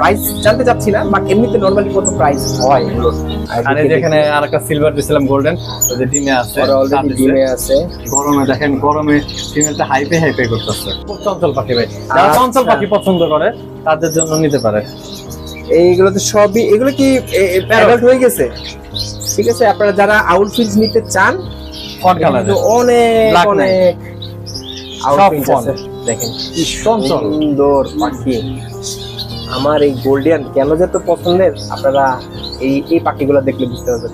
Price জানতে চাচ্ছি না বাট এমনিতে নরমালি কত প্রাইস হয় এই যেখানে আর একটা সিলভার দিছিলাম গোল্ডেন ওই যে ডিমে আছে অলরেডি ডিমে আছে। গরমে দেখেন গরমে ফিমেলটা হাইপে হাইপে করতেছে। চঞ্চল পাখি ভাই। যারা আচ্ছা। চঞ্চল পাখি পছন্দ করে তাদের জন্য নিতে পারে। এইগুলো তো সবই এগুলো কি অ্যাডাল্ট হয়ে গেছে? ঠিক আছে আপনারা যারা আউল ফিল্স নিতে চান অনেক অনেক ফন। আছে। দেখেন কি। সুন্দর পাখি। আমার এই গোল্ডিয়ান কেন যে তো পছন্দের আপনারা এই এই পাখিগুলো দেখলে বুঝতে পারবেন।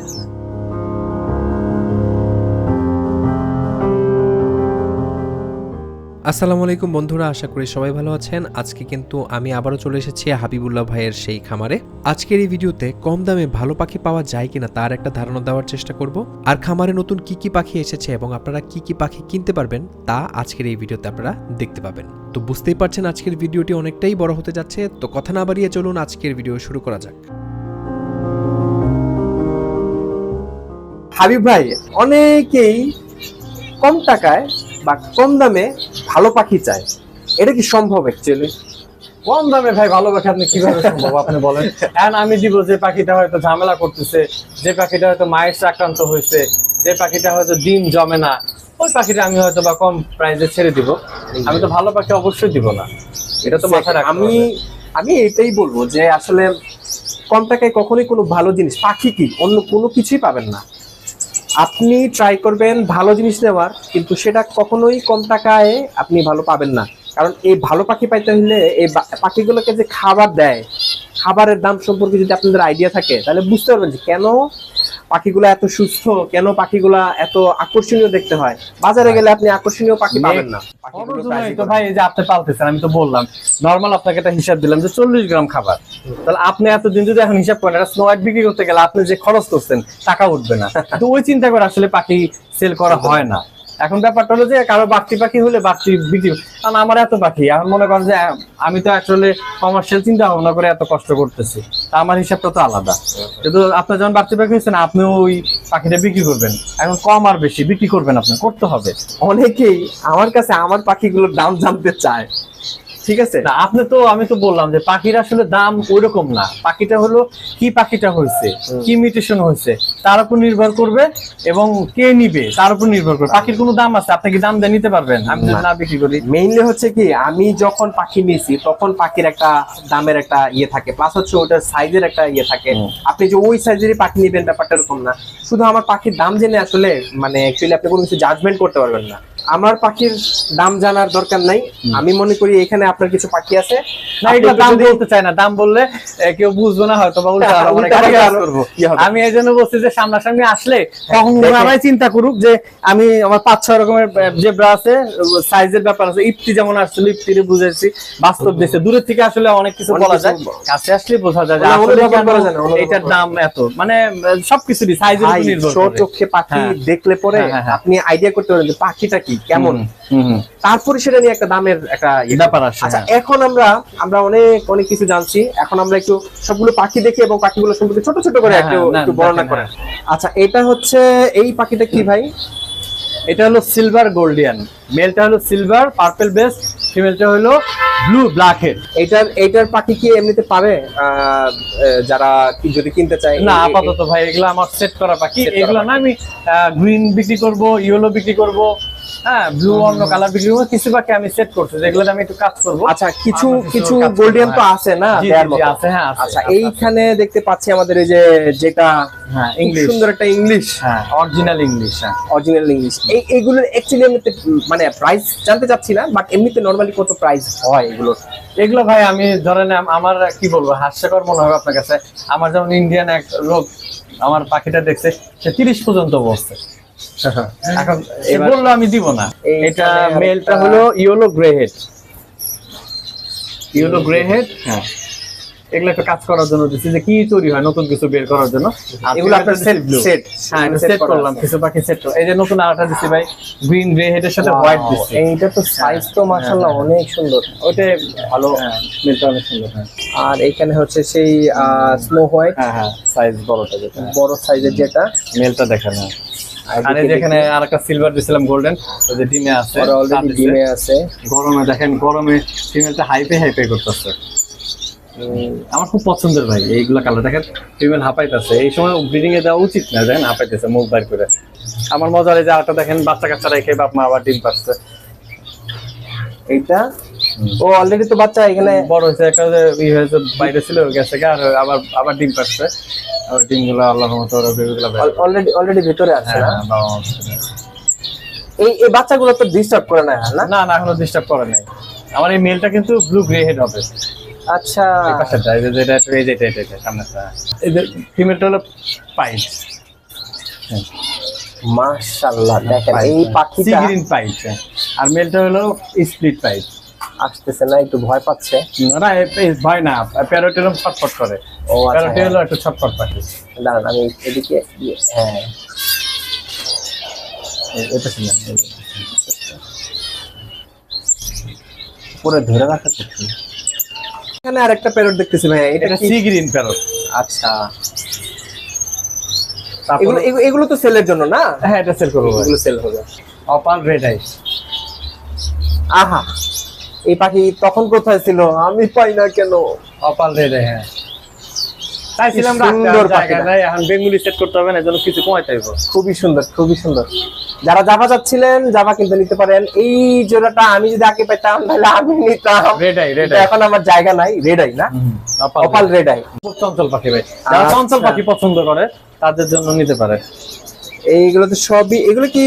আসসালামু আলাইকুম বন্ধুরা, আশা করি সবাই ভালো আছেন। আজকে কিন্তু আমি আবারও চলে এসেছি হাবিবুল্লাহ ভাইয়ের সেই খামারে। আজকের এই ভিডিওতে কম দামে ভালো পাখি পাওয়া যায় কিনা তার একটা ধারণা দেওয়ার চেষ্টা করব। আর খামারে নতুন কি কি পাখি এসেছে এবং আপনারা কি কি পাখি কিনতে পারবেন তা আজকের এই ভিডিওতে আপনারা দেখতে পাবেন। তো বুঝতেই পারছেন আজকের ভিডিওটি অনেকটাই বড় হতে যাচ্ছে। তো কথা না বাড়িয়ে চলুন আজকের ভিডিও শুরু করা যাক। হাবিব ভাই, অনেকেই কম টাকায় বা কম দামে ভালো পাখি চায়? এটা কি সম্ভব অ্যাকচুয়ালি কম দামে ভাই ভালো পাখি আপনি কীভাবে সম্ভব? আপনি বলেন। এখন আমি দিব যে পাখিটা হয়তো ঝামেলা করতেছে যে পাখিটা হয়তো মায়ের আক্রান্ত হয়েছে যে পাখিটা হয়তো ডিম জমে না ওই পাখিটা আমি হয়তো বা কম প্রাইসে ছেড়ে দিব। আমি তো ভালো পাখি অবশ্যই দিব না। এটা তো মাথায় আমি আমি এটাই বলব যে আসলে কম টাকায় কখনোই কোনো ভালো জিনিস পাখি কি? অন্য কোনো কিছুই পাবেন না। আপনি ট্রাই করবেন ভালো জিনিস নেওয়ার, কিন্তু সেটা কখনোই কম টাকায় আপনি ভালো পাবেন না। কারণ এই ভালো পাখি পাইতে হলে এই পাখিগুলোকে যে খাবার দেয়, খাবারের দাম সম্পর্কে যদি আপনাদের আইডিয়া থাকে, তাহলে বুঝতে পারবেন যে কেন পাখিগুলো এত সুস্থ? কেন পাখিগুলা এত আকর্ষণীয় দেখতে হয়? বাজারে গেলে আপনি আকর্ষণীয় পাখি পাবেন না। পাখিগুলো খরচ নাই size-ই তো ভাই এই যে আপনি পালতেছেন আমি তো বললাম নর্মাল আপনাকে একটা হিসাব দিলাম যে চল্লিশ গ্রাম খাবার। তাহলে আপনি এতদিন যদি এখন হিসাব করেন একটা স্নো বিক্রি করতে গেলে আপনি যে খরচ করছেন টাকা উঠবে না। তো ওই চিন্তা করে আসলে পাখি সেল করা হয় না। এখন ব্যাপারটা হলো যে কারও বাড়তি পাখি হলে বাড়তি বিক্রি কারণ আমার এত পাখি, এখন মনে করেন যে আমি তো আসলে কমার্শিয়াল চিন্তা ভাবনা করে এত কষ্ট করতেছি। তা আমার হিসাবটা তো আলাদা। কিন্তু আপনার যখন বাড়তি পাখি হয়েছে না, আপনিও ওই পাখিটা বিক্রি করবেন। এখন কম আর বেশি বিক্রি করবেন আপনি, করতে হবে। অনেকেই আমার কাছে আমার পাখিগুলোর দাম জানতে চায়। ঠিক আছে? না আপনি তো আমি তো বললাম যে পাখির আসলে দাম ওইরকম না। পাখিটা হলো কি পাখিটা হয়েছে কি মিউটেশন হয়েছে তার উপর নির্ভর করবে এবং কে নিবে তার উপর নির্ভর করবে। পাখির কোনো দাম আছে আপনি কি দাম দিয়ে নিতে পারবেন? আমি না। বিক্রি করি। মেইনলি হচ্ছে কি আমি যখন পাখি নিয়েছি তখন পাখির একটা দামের একটা ইয়ে থাকে। প্লাস হচ্ছে ওটার সাইজের একটা ইয়ে থাকে। আপনি যে ওই সাইজেরই পাখি নেবেন ব্যাপারটা এরকম না। শুধু আমার পাখির দাম জেনে আসলে মানে অ্যাকচুয়ালি আপনি কোনো কিছু জাজমেন্ট করতে পারবেন না। আমার পাখির দাম জানার দরকার নাই। আমি মনে করি এখানে আপনার কিছু পাখি আছে। না এটা দাম বলতে চাই না। দাম বললে কেউ বুঝবে না হয়তো বা উল্টা আরও অনেক উল্টা গালি আরও করব। হবে। আমি এই জন্য বলছি যে সামনাসামনি আসলে তখন দেখে- চিন্তা করুক যে আমি আমার পাঁচ ছয় রকমের জেব্রা আছে সাইজের ব্যাপার আছে ইফতি যেমন আসছিল ইফতিরে বুঝেছি বাস্তব দেশে দূরের থেকে আসলে অনেক কিছু বলা যায়। কাছে আসলে বোঝা যায় এটার দাম এত। মানে সবকিছুরই সাইজের উপর নির্ভর চোখে পাখি হ্যাঁ। দেখলে পরে হ্যাঁ, হ্যাঁ, হ্যাঁ। আপনি আইডিয়া করতে পারেন পাখিটা কি? কেমন? তারপরে সেটা নিয়ে একটা দামের একটা ইয়ে। ব্যাপার আসে আচ্ছা হ্যাঁ। এখন আমরা আমরা অনেক অনেক কিছু জানছি। এখন আমরা একটু সবগুলো পাখি দেখি এবং পাখিগুলো সম্পর্কে ছোট ছোট করে হ্যাঁ, একটু হ্যাঁ, একটু বর্ণনা করে আচ্ছা এটা হচ্ছে এই পাখিটা কি ভাই? এটা হলো সিলভার গোল্ডিয়ান মেলটা হলো সিলভার পার্পল বেস ফিমেলটা হলো ব্লু ব্ল্যাক হেড এইটার এইটার পাখি কি এমনিতে পাবে? যারা কি যদি কিনতে চায় না আপাতত ভাই এগুলো আমার সেট করা পাখি। এগুলো না আমি গ্রিন বিক্রি করব ইয়েলো বিক্রি করব। হ্যাঁ ব্লু অন্য কালার বিক্রি করব কিছু আমি সেট করছি আমি একটু কাজ করব। আচ্ছা কিছু কিছু গোল্ডিয়ান তো আছে না? হ্যাঁ, আচ্ছা এইখানে দেখতে পাচ্ছি আমাদের এই যে যেটা হ্যাঁ ইংলিশ সুন্দর একটা ইংলিশ হ্যাঁ অরিজিনাল ইংলিশ হ্যাঁ। অরিজিনাল ইংলিশ এই এগুলোর অ্যাকচুয়ালি এমনিতে মানে প্রাইস জানতে চাচ্ছি না বাট এমনিতে নরমালি কত প্রাইস হয় এগুলো? এগুলো ভাই আমি ধরেন আম- আমার কি বলব হাস্যকর মনে হবে আপনার কাছে। আমার যেমন ইন্ডিয়ান এক লোক আমার পাখিটা দেখছে সে তিরিশ পর্যন্ত বসছে এখন বলল আমি দিব না। এটা মেলটা হলো yellow grey head. Yellow grey head? হ্যাঁ। এগুলো একটা কাজ করার জন্য দিচ্ছি যে কি তৈরি হয় নতুন কিছু বের করার জন্য। এগুলো আপনার। সেট হ্যাঁ সেট করলাম কিছু পাখি সেট এই যে নতুন আরেকটা দিচ্ছি ভাই গ্রিন গ্রে সাথে হোয়াইট দিচ্ছি। এইটা তো সাইজ তো মাশাআল্লাহ অনেক সুন্দর। ওইটা ভালো হ্যাঁ। অনেক সুন্দর হ্যাঁ। আর এখানে হচ্ছে সেই স্নো হোয়াইট হ্যাঁ হ্যাঁ সাইজ বড়টা যেটা। বড় সাইজের যেটা। মেলটা দেখেন। এই যেখানে আর একটা সিলভার দিছিলাম গোল্ডেন যে ডিমে আছে অলরেডি ডিমে আছে। গরমে দেখেন গরমে ফিমেলটা হাইপে হাইপে করতেছে। আমার খুব পছন্দের ভাই এইগুলা কালার দেখেন ফিমেল হাঁপাইতেছে। এই সময় ব্রিডিং এ দেওয়া উচিত না দেখেন হাঁপাইতেছে মুখ বাইর করে। আমার মজা লাগে যে আরেকটা দেখেন বাচ্চা কাচ্চা রেখে বাপ মা আবার ডিম পাচ্ছে এইটা ও অলরেডি তো বাচ্চা এখানে বড় হয়েছে একটা যে ই হয়েছে বাইরে ছিল গেছে আর আবার আবার ডিম পাচ্ছে আর আল্লাহর মতো ওরা বেবিগুলো অলরেডি অলরেডি ভিতরে আছে হ্যাঁ না? হ্যাঁ, মা বলছে। এই এই বাচ্চাগুলো তো ডিস্টার্ব করে না না? না না এখনও ডিস্টার্ব করে নাই। আমার এই মেলটা কিন্তু ব্লু গ্রে হেড হবে। আচ্ছা। এই পাশেরটা, এই যে একটু এই যে এটা এটা এটা সামনেরটা এই যে ফিমেলটা হলো পাইট মাশাআল্লাহ দেখেন এই পাখিটা গ্রিন পাইট আর মেলটা হলো স্প্লিট পাইট আসতেছে না একটু ভয় পাচ্ছে। না ভয় না ছটফট করে। ও আচ্ছা একটু ছটফট পাখি দাঁড়ান আমি এদিকে হ্যাঁ। এটা পুরো ধরে রাখা এখানে আরেকটা প্যারট দেখতেছি ভাই এটা এটা কি? Sea green parrot. আচ্ছা। এগুলো এগুলো- তো সেলের জন্য না? হ্যাঁ এটা সেল করব এগুলো সেল হবে। অপাল রেড আহা। এই পাখি তখন কোথায় ছিল? আমি পাই না কেন? অপাল আই হ্যাঁ। চাইছিলাম সুন্দর আর জায়গা পাখিটা। নাই এখন বেঙ্গুলি সেট করতে হবে না এজন্য কিছু কমাইতে হইব। খুবই সুন্দর খুবই সুন্দর। যারা জাভা যাচ্ছিলেন জাভা কিন্তু নিতে পারেন। এই জোড়াটা আমি যদি আগে পেতাম তাহলে আমি নিতাম। রেড আই রেড এখন আমার জায়গা নাই রেড আই না। অপাল অপাল রেড আই চঞ্চল পাখি ভাই। যারা আচ্ছা। চঞ্চল পাখি পছন্দ করে তাদের জন্য নিতে পারে। এইগুলো তো সবই এগুলো কি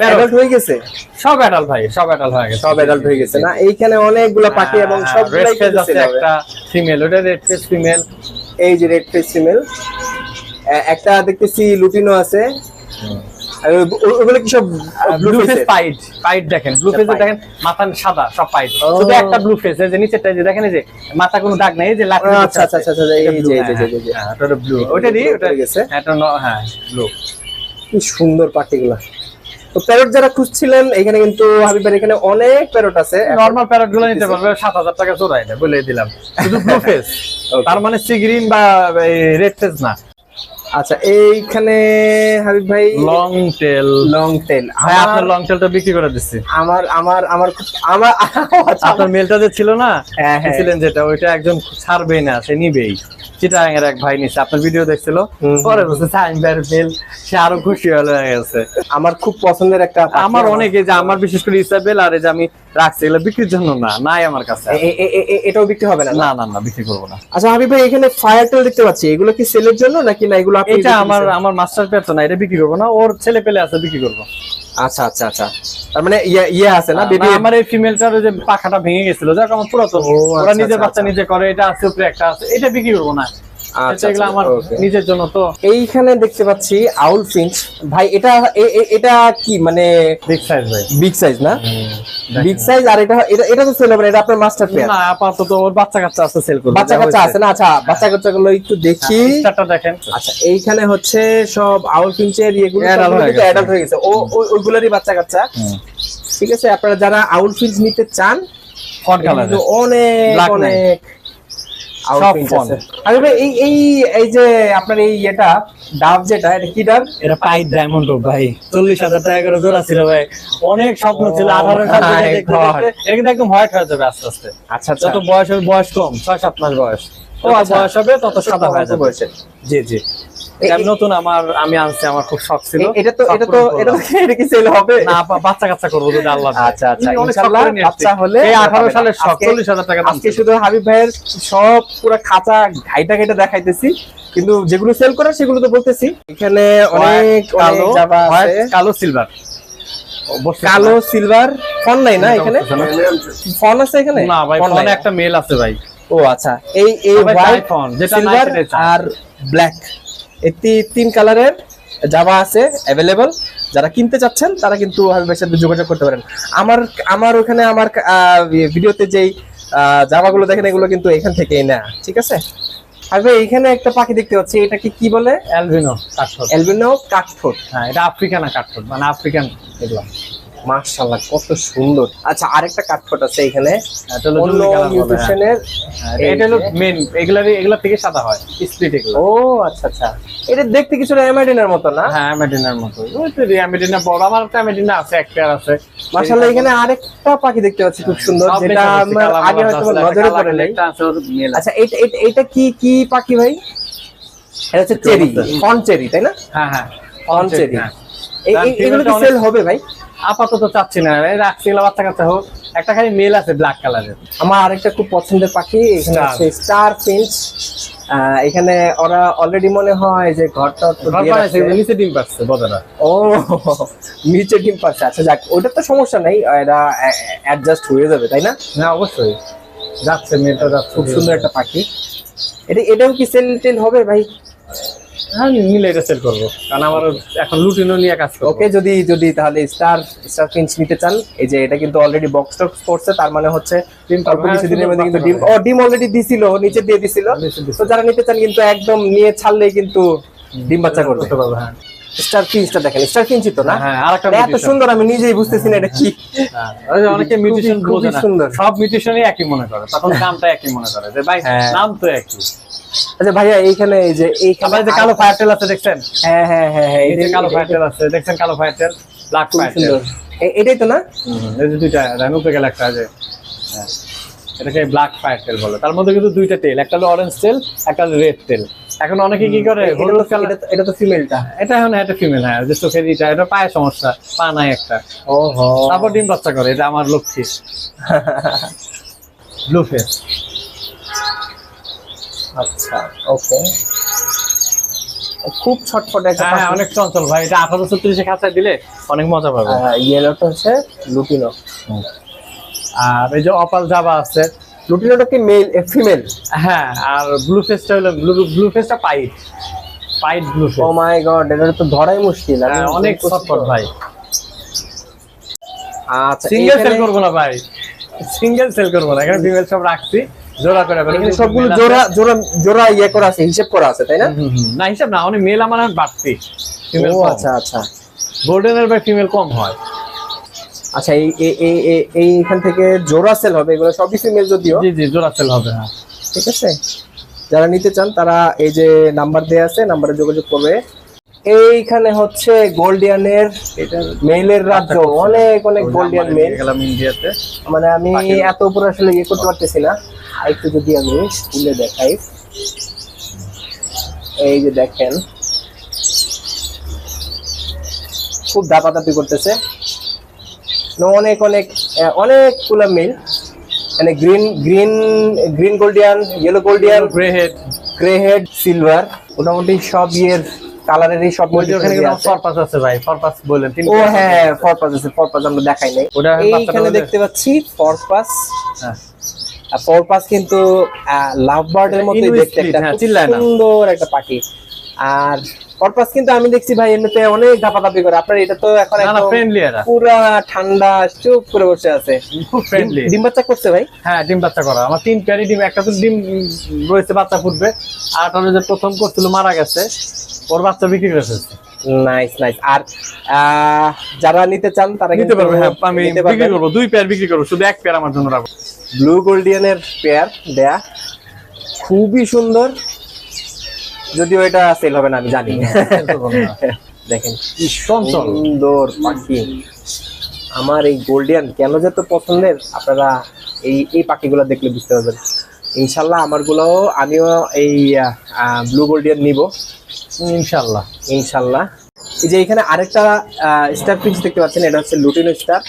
অ্যাডাল্ট হয়ে গেছে? সব অ্যাডাল্ট ভাই সব অ্যাডাল্ট হয়ে গেছে। সব অ্যাডাল্ট হয়ে গেছে না? এইখানে অনেকগুলো পাখি এবং সবগুলাই কিন্তু একটা ফিমেল ওটা রেড ফেস ফিমেল এই যে রেড ফেস ফিমেল একটা দেখতেছি লুটিনো আছে। আর ওই- ও- ওগুলো কি সব ব্লু ব্লু ফেস ফেস পাইট পাইট দেখেন ব্লু ফেসে দেখেন মাথা সাদা সব পাইট। শুধু একটা ব্লু ফেস যে নিচেরটা যে দেখেন এই যে মাথা কোনো দাগ নাই যে আচ্ছা, আচ্ছা, আচ্ছা, আচ্ছা, এই যে, এই যে, এই যে, এই যে। ওটা ব্লু ওটা দি ওটা গেছে। এটা হ্যাঁ ব্লু কি সুন্দর পাখিগুলা। তো প্যারট যারা খুঁজছিলেন এখানে কিন্তু হাবিবের এখানে অনেক প্যারট আছে। নরমাল প্যারটগুলো নিতে পারবে সাত হাজার টাকা চোরাই না বলে দিলাম। শুধু ব্লু ফেস তার মানে সি গ্রিন বা রেড ফেস না। আচ্ছা এইখানে হাবিব ভাই লং টেল। Long tail. ভাই আপনার লং টেলটা বিক্রি করে দিচ্ছি। আমার আমার আমার আমার আচ্ছা, আপনার মেলটা যে ছিল না হ্যাঁ, হ্যাঁ। ছিলেন যেটা ওইটা একজন ছাড়বেই না সে নিবেই। এর এক ভাই নিছে আপনার ভিডিও দেখছিল? পরে বলছে সাইন ভাইয়ের মেল সে আরও খুশি হয়ে গেছে। আমার খুব পছন্দের একটা আমার অনেক এই যে আমার বিশেষ করে ইসাবেল আর এই যে আমি রাখছি এগুলো বিক্রির জন্য না নাই আমার কাছে। এটাও বিক্রি হবে না? না? না না বিক্রি করব না। আচ্ছা হাবিব ভাই এখানে ফায়ার টেল দেখতে পাচ্ছি। এগুলো কি সেলের জন্য নাকি না এগুলো এটা আমার আমার মাস্টার তো না এটা বিক্রি করব না ওর ছেলে পেলে আছে বিক্রি করব। আচ্ছা আচ্ছা আচ্ছা। তার মানে ইয়ে ইয়ে আছে না বেবি আমার এই ফিমেলটার যে পাখাটা ভেঙে গেছিল যাক আমার পুরাতন। ও, ওরা আচ্ছা, নিজের আচ্ছা, বাচ্চা নিজে করে এটা আছে উপরে একটা আছে এটা বিক্রি করব না। আচ্ছা, এগুলো আচ্ছা, আমার নিজের জন্য তো। এইখানে দেখতে পাচ্ছি আউল ফিঞ্চ। ভাই এটা এটা কি মানে বিগ সাইজ ভাই। বিগ সাইজ না? বিগ সাইজ আর এটা এটা তো সেল হবে এটা আপনার মাস্টার পেয়ার না আপাতত ওর বাচ্চা কাচ্চা আছে সেল করবে। বাচ্চা কাচ্চা আছে না? আচ্ছা বাচ্চা কাচ্চা গুলো একটু দেখি। স্টারটা দেখেন। আচ্ছা এইখানে হচ্ছে সব আউল ফিঞ্চের ইয়েগুলো হয়ে। অ্যাডাল্ট হয়ে গেছে। ও ওইগুলোরই বাচ্চা কাচ্চা। ঠিক আছে আপনারা যারা আউল ফিঞ্চ নিতে চান অনেক অনেক। সব ফিঞ্চ আরে ভাই এই এই এই যে আপনার এই এটা ডাব যেটা এটা কি ডাব এটা পাইট ডায়মন্ড ভাই। চল্লিশ হাজার টাকা করে জোড়া ছিল ভাই। অনেক স্বপ্ন ছিল Oh আঠারো সাল থেকে দেখতে এটা কিন্তু একদম হোয়াইট হয়ে যাবে আস্তে আস্তে। আচ্ছা আচ্ছা। যত বয়স হবে বয়স কম ছয় সাত মাস বয়স। ও আচ্ছা। বয়স হবে তত সাদা হয়ে যাবে। বয়সে জি জি। নতুন আমার আমি আনছি আমার খুব শখ ছিল। এটা তো এটা তো এটা এটা কি সেল হবে? না বাচ্চা কাচ্চা করব যদি আল্লাহ আচ্ছা, আচ্ছা, ইনশাআল্লাহ। বাচ্চা হলে এই আঠারো হবে। সালের শখ আজকে- চল্লিশ হাজার টাকা আজকে শুধু হাবিব ভাইয়ের সব পুরো খাঁচা ঘাইটা ঘাইটা দেখাইতেছি। কিন্তু যেগুলো সেল করে সেগুলো তো বলতেছি। এখানে অনেক কালো কালো সিলভার কালো সিলভার ফন নাই না এখানে? ফন আছে এখানে? না ভাই ফন একটা মেল আছে ভাই। ও আচ্ছা। এই এই হোয়াইট ফন, যেটা সিলভার আর ব্ল্যাক এই তিন কালারের জাবা আছে অ্যাভেলেবল যারা কিনতে চাচ্ছেন তারা কিন্তু হাবিবের সাথে যোগাযোগ করতে পারেন। আমার আমার ওখানে আমার ভিডিওতে যেই জামাগুলো দেখেন এগুলো কিন্তু এখান থেকেই না ঠিক আছে? হাবিব এখানে একটা পাখি দেখতে পাচ্ছি এটা কি কি বলে? অ্যালবিনো কাঠঠোর অ্যালবিনো কাঠঠোঁট। হ্যাঁ এটা আফ্রিকান কাঠঠোর মানে আফ্রিকান এগুলো। মাশাআল্লাহ কত সুন্দর। আচ্ছা আরেকটা কাঠফট আছে এখানে। এটা হলো অন্য হ্যাঁ। মিউটেশনের এটা হলো মেন এগুলারই এগুলা থেকে সাদা হয় স্প্লিট এগুলো। ও আচ্ছা আচ্ছা। এটা দেখতে কিছুটা অ্যামাডিনের মতো না? হ্যাঁ অ্যামেডিনার মতো। ওই তো অ্যামেডিনা বড় আমার একটা অ্যামেডিনা আছে এক পেয়ার আছে। মাশাআল্লাহ এখানে আরেকটা পাখি দেখতে পাচ্ছি খুব সুন্দর যেটা আমার আগে হয়তো নজরে পড়ে নাই একটা। আচ্ছা এটা এটা কি কি পাখি ভাই? এটা হচ্ছে চেরি ফন চেরি তাই না? হ্যাঁ হ্যাঁ। ফন চেরি হ্যাঁ। এগুলো কি সেল হবে ভাই? আপাতত চাচ্ছি না রাখছি বাচ্চা কাচ্চা হোক। একটা খালি মেল আছে ব্ল্যাক কালারের আমার আরেকটা খুব পছন্দের পাখি এখানে আছে স্টার ফিঞ্চ এখানে ওরা অলরেডি মনে হয় যে ঘরটা। নিচে ডিম পাচ্ছে ও নিচে ডিম পাচ্ছে আচ্ছা যাক ওটা তো সমস্যা নেই এরা অ্যাডজাস্ট হয়ে যাবে তাই না? অবশ্যই। যাচ্ছে যাচ্ছে। খুব সুন্দর একটা পাখি। এটা এটাও কি সেল টেল হবে ভাই? হ্যাঁ নিলে এটা সেল করব। কারণ আমার এখন লুটিনো নিয়ে কাজ করব। ওকে যদি যদি তাহলে স্টার স্টার ফিঞ্চ নিতে চান এই যে এটা কিন্তু অলরেডি বক্স টক্স করছে তার মানে হচ্ছে ডিম অল্প হ্যাঁ, কিছুদিনের মধ্যে কিন্তু। ও ডিম অলরেডি দিছিল নিচে দিয়ে দিছিল। তো যারা নিতে চান কিন্তু একদম নিয়ে ছাড়লেই কিন্তু ডিম বাচ্চা করতে পারবে হ্যাঁ। স্টার দেখেন স্টার ফিঞ্চই তো না? হ্যাঁ এত সুন্দর আমি নিজেই বুঝতেছি না এটা কি। অনেকে মিউটেশন বোঝে না। সব মিউটেশনই একই মনে করে তখন নামটা একই মনে করে যে ভাই হ্যাঁ। নাম তো একই। আচ্ছা ভাইয়া এইখানে এই যে এই যে কালো ফায়ারটেল আছে দেখছেন? হ্যাঁ হ্যাঁ হ্যাঁ হ্যাঁ এই যে কালো ফায়ারটেল আছে দেখছেন কালো ফায়ারটেল ব্ল্যাক ফায়ারটেল এটাই তো না? এই যে দুইটা রান হ্যাঁ। এটাকে ব্ল্যাক ফায়ারটেল বলে। তার মধ্যে কিন্তু দুইটা তেল একটা হলো অরেঞ্জ তেল একটা রেড তেল এখন অনেকে কি করে? এটা হলুদ কালার এটা তো- এটা ফিমেলটা এটা এখন একটা ফিমেল হ্যাঁ যে চোখের এটা এটা পায়ে সমস্যা পা নাই একটা। ওহো। তারপর ডিম বাচ্চা করে এটা আমার লক্ষ্মী ব্লু ফেস আচ্ছা ওকে। খুব ছটফটে একটা হ্যাঁ অনেক চঞ্চল ভাই। এটা আঠারো ছত্রিশে খাঁচায় দিলে অনেক মজা পাবে। ইয়েলোটা হচ্ছে লুটিনো আর এই যে অপাল জাবা আছে লুটিনোটা কি মেল ফিমেল হ্যাঁ আর ব্লু ফেসটা হলো ব্লু ব্লু ফেসটা pied. Pied blue face oh my god এটা তো ধরাই মুশকিল হ্যাঁ, অনেক বুঝতে ভাই। আচ্ছা সিঙ্গেল সেল করব না ভাই। সিঙ্গেল সেল করব না এখানে ফিমেল সব রাখছি জোড়া করে এখানে সবগুলো জোড়া জোড়া জোড়া ইয়ে করা আছে হিসেব করা আছে তাই না। না হিসাব না অনেক মেল আমার বাড়তি। ও আচ্ছা আচ্ছা। গোল্ডেনের ভাই ফিমেল কম হয়। আচ্ছা এই এই এই- এই এইখান থেকে জোড়া সেল হবে এগুলো সবই ফিমেল যদিও। জি জি জোড়া সেল হবে হ্যাঁ। ঠিক আছে? যারা নিতে চান তারা এই যে নাম্বার দেয়া আছে নাম্বারে যোগাযোগ করবে। এইখানে হচ্ছে গোল্ডিয়ানের মেইলের রাজ্য। অনেক অনেক গোল্ডিয়ান মেল গেলাম ইন্ডিয়াতে মানে আমি এত উপরে আসলে ইয়ে করতে পারতেছি না। একটু যদি আমি স্কুলে দেখাই। এই যে দেখেন। খুব দাপাদাপি করতেছে। অনেক অনেক অনেকগুলো মিল। মানে green green green gouldian yellow gouldian grey head grey head silver মোটামুটি সব ইয়ের কালারেরই সব ওখানে ফরপাস আছে। ভাই ফরপাস ও হ্যাঁ ফরপাস আছে ফরপাস আমরা দেখাই নাই। এইখানে দেখতে পাচ্ছি ফরপাস হ্যাঁ। ফরপাস কিন্তু লাভ বার্ডের মতোই Inuit দেখতে একটা হ্যাঁ। সুন্দর একটা পাখি। আর ফরপাস কিন্তু আমি দেখছি ভাই এমনিতে অনেক ধাপাধাপি করে। আপনার এটা তো এখন ফ্রেন্ডলি এরা। পুরা ঠান্ডা চুপ করে বসে আছে। খুব ফ্রেন্ডলি ডিম বাচ্চা করছে ভাই? হ্যাঁ ডিম বাচ্চা করা। আমার তিন প্যারি ডিম একটা তো ডিম রয়েছে বাচ্চা ফুটবে। আর যে প্রথম করছিল মারা গেছে। ওর বাচ্চা বিক্রি করে ফেলছে। নাইস নাইস আর যারা নিতে চান তারা নিতে পারবে হ্যাঁ আমি বিক্রি করব। দুই পেয়ার বিক্রি করব শুধু এক পেয়ার আমার জন্য রাখব। ব্লু গোল্ডিয়ানের পেয়ার দেয়া। খুবই সুন্দর। যদিও এটা সেল হবে না আমি জানি। দেখেন কি সুন্দর পাখি। আমার এই গোল্ডিয়ান কেন যে তো পছন্দের আপনারা এই এই পাখিগুলো দেখলে বুঝতে পারবেন। ইনশাল্লাহ আমার গুলাও আমিও এই ব্লু গোল্ডিয়ান নিব। ইনশাল্লাহ। ইনশাল্লাহ। যে এখানে আরেকটা স্টার পিচ দেখতে পাচ্ছেন এটা হচ্ছে লুটিনো স্টার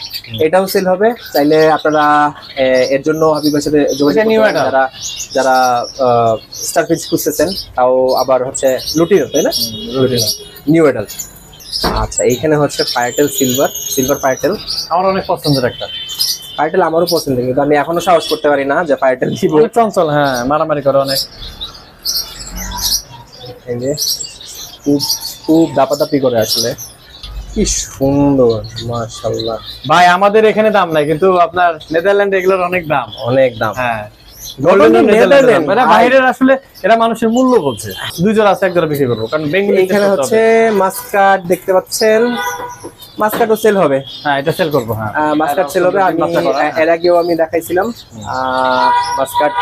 এটাও সেল হবে। চাইলে আপনারা এর জন্য হাবিবের সাথে যোগাযোগ। যারা যারা স্টার পিচ খুঁজতেছেন তাও আবার হচ্ছে লুটিনো তাই না? লুটিনো নিউ এডাল আচ্ছা এইখানে হচ্ছে ফায়ারটেল সিলভার সিলভার ফায়ারটেল আমার অনেক পছন্দের একটা। ফায়ারটেল আমারও পছন্দ কিন্তু আমি এখনও সাহস করতে পারি না যে ফায়ারটেল দিব চঞ্চল হ্যাঁ মারামারি করে অনেক। এই যে খুব খুব দাপাদাপি করে আসলে। কি সুন্দর মাশাল্লাহ ভাই আমাদের এখানে দাম নাই কিন্তু আপনার নেদারল্যান্ড এগুলোর অনেক দাম। অনেক দাম। হ্যাঁ। ভাই। বাইরের আসলে এরা মানুষের মূল্য বলছে। দুই জোড়া আছে এক জোড়া বিক্রি করব কারণ বেঙ্গলি এইখানে হচ্ছে মাস্কাট দেখতে পাচ্ছেন। মাস্কাটও সেল হবে। হ্যাঁ এটা সেল করব হ্যাঁ। মাস্কাট সেল হবে। আমি হ্যাঁ। এর আগেও আমি দেখাইছিলাম। মাস্কাট।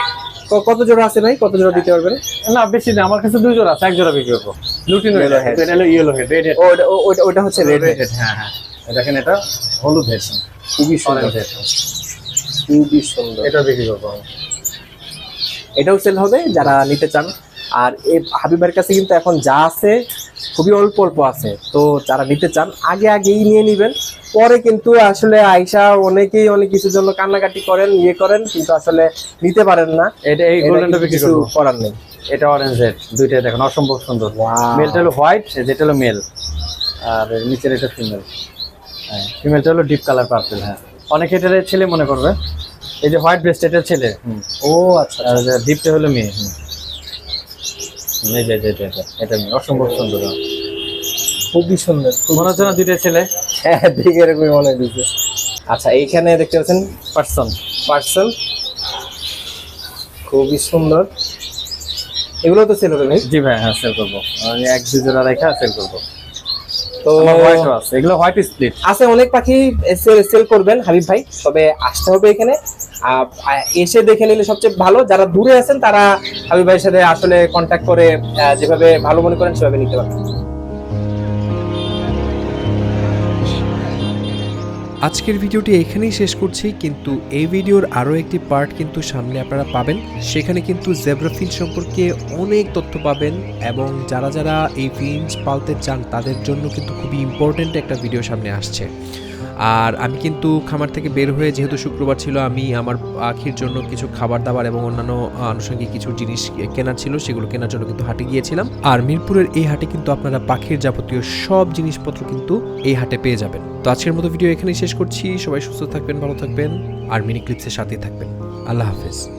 কত জোড়া আছে ভাই? কত জোড়া দিতে পারবেন? না বেশি না আমার কাছে দুই জোড়া আছে এক জোড়া বিক্রি করব। Lutino head. এটা হলো ইয়েলো হেড রেড হেড ওটা- হচ্ছে রেড রেড হেড হ্যাঁ হ্যাঁ। দেখেন এটা হলুদ হেড খুবই সুন্দর। অরেঞ্জ হেড খুবই সুন্দর। এটা বিক্রি করব এটাও সেল হবে যারা নিতে চান। আর এই হাবিবের কাছে কিন্তু এখন যা আছে খুবই অল্প অল্প আছে। তো যারা নিতে চান আগে আগেই নিয়ে নেবেন। পরে কিন্তু আসলে আইসা অনেকেই অনেক কিছুর জন্য কান্নাকাটি করেন ইয়ে করেন কিন্তু আসলে নিতে পারেন না। এটা এই গোল্ডেনটা কিছু করার নেই। এটা অরেঞ্জ হেড দুইটাই দেখেন অসম্ভব সুন্দর। মেলটা হলো হোয়াইট যেটা হলো মেল আর নিচের এটা ফিমেল হ্যাঁ ফিমেলটা হলো ডিপ কালার পার্পল হ্যাঁ। অনেকে এটা ছেলে মনে করবে। এই যে হোয়াইট ব্রেস্ট এটা ছেলে। ও আচ্ছা ডিপটা হলো মেয়ে হুম, এই যে এটা এটা এটা অসম্ভব সুন্দর। খুবই সুন্দর মনে হচ্ছে না দুইটা ছেলে। হ্যাঁ দেখে এরকমই মনে হচ্ছে আচ্ছা এইখানে দেখতে পাচ্ছেন পার্সন। পার্সন খুবই সুন্দর। এগুলো তো সেল হবে ভাই? জি ভাই হ্যাঁ সেল করব। আমি এক দুজোড়া রেখা সেল করব। তো আমার হোয়াইটও আছে। এগুলো হোয়াইট স্প্লিট আছে অনেক পাখি সেল সেল করবেন হাবিব ভাই তবে আসতে হবে এখানে। এসে দেখে নিলে সবচেয়ে ভালো যারা দূরে আছেন তারা হাবিব ভাইয়ের সাথে আসলে কন্ট্যাক্ট করে যেভাবে ভালো মনে করেন সেভাবে নিতে পারবেন। আজকের ভিডিওটি এখানেই শেষ করছি, কিন্তু এই ভিডিওর আরও একটি পার্ট কিন্তু সামনে আপনারা পাবেন। সেখানে কিন্তু জেব্রা ফিঞ্চ সম্পর্কে অনেক তথ্য পাবেন এবং যারা যারা এই ফিন্স পালতে চান তাদের জন্য কিন্তু খুবই ইম্পর্ট্যান্ট একটা ভিডিও সামনে আসছে। আর আমি কিন্তু খামার থেকে বের হয়ে যেহেতু শুক্রবার ছিল, আমি আমার পাখির জন্য কিছু খাবার দাবার এবং অন্যান্য আনুষঙ্গিক কিছু জিনিস কেনার ছিল, সেগুলো কেনার জন্য কিন্তু হাটে গিয়েছিলাম। আর মিরপুরের এই হাটে কিন্তু আপনারা পাখির যাবতীয় সব জিনিসপত্র কিন্তু এই হাটে পেয়ে যাবেন। তো আজকের মতো ভিডিও এখানেই শেষ করছি। সবাই সুস্থ থাকবেন, ভালো থাকবেন, আর মিনি ক্লিপসের সাথেই থাকবেন। আল্লাহ হাফেজ।